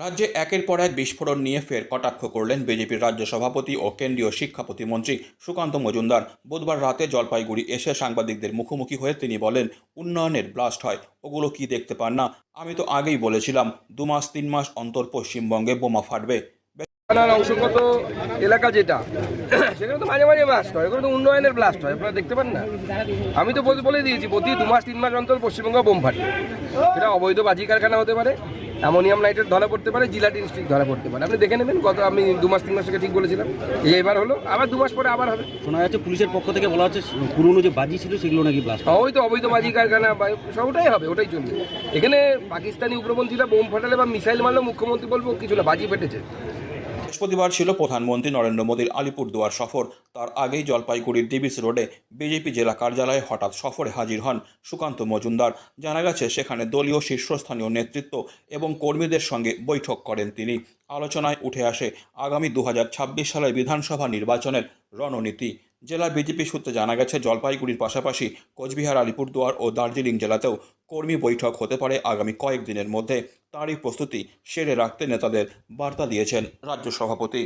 রাজ্যে একের পর এক বিস্ফোরণ নিয়ে ফের কটাক্ষ করলেন বিজেপির রাজ্য সভাপতি ও কেন্দ্রীয় শিক্ষা প্রতিমন্ত্রী সুকান্ত মজুমদার। বুধবার রাতে জলপাইগুড়ি এসে সাংবাদিকদের মুখোমুখি হয়ে তিনি বলেন, উন্নয়নের ব্লাস্ট হয়, ওগুলো কি দেখতে পান না? আমি তো আগেই বলেছিলাম, দু মাস, তিন মাস অন্তর পশ্চিমবঙ্গে বোমা ফাটবে। অংশগত এলাকা যেটা, সেখানে তো মাঝে মাঝে ব্লাস্ট হয় ওখানে তো উন্নয়নের ব্লাস্ট হয়, আপনারা দেখতে পান না। আমি তো বলে দিয়েছি, প্রতি দু মাস, তিন মাস অন্তর পশ্চিমবঙ্গে বোম ফাটে সেটা অবৈধ বাজি কারখানা হতে পারে অ্যামোনিয়াম নাইট্রেট ধরা পড়তে পারে জিলাটিন স্টিক ধরা পড়তে পারে। আপনি দেখে নেবেন গত আমি দু মাস তিন মাস থেকে ঠিক বলেছিলাম। এই এবার হলো আবার দু মাস পরে আবার হবে। শোনা যাচ্ছে পুলিশের পক্ষ থেকে বলা হচ্ছে পুরনো যে বাজি ছিল সেগুলো নাকি ব্লাস্ট ওই তো অবৈধ বাজি কারখানা বা সব ওটাই হবে ওটাই চলবে। এখানে পাকিস্তানি উগ্রপন্থীরা বোম ফাটালে বা মিসাইল মারলে মুখ্যমন্ত্রী বলব কিছু না বাজি ফেটেছে। বৃহস্পতিবার ছিল প্রধানমন্ত্রী নরেন্দ্র মোদীর আলিপুরদুয়ার সফর। তার আগেই জলপাইগুড়ির ডিবিস রোডে বিজেপি জেলা কার্যালয়ে হঠাৎ সফরে হাজির হন সুকান্ত মজুমদার। জানা গেছে, সেখানে দলীয় শীর্ষস্থানীয় নেতৃত্ব এবং কর্মীদের সঙ্গে বৈঠক করেন তিনি। আলোচনায় উঠে আসে, আগামী দু হাজার ছাব্বিশ সালের বিধানসভা নির্বাচনের রণনীতি। জেলা বিজেপি সূত্রে জানা গেছে, জলপাইগুড়ির পাশাপাশি কোচবিহার, আলিপুরদুয়ার ও দার্জিলিং জেলাতেও কর্মী বৈঠক হতে পারে আগামী কয়েকদিনের মধ্যে। তারই প্রস্তুতি সেরে রাখতে নেতাদের বার্তা দিয়েছেন রাজ্য সভাপতি।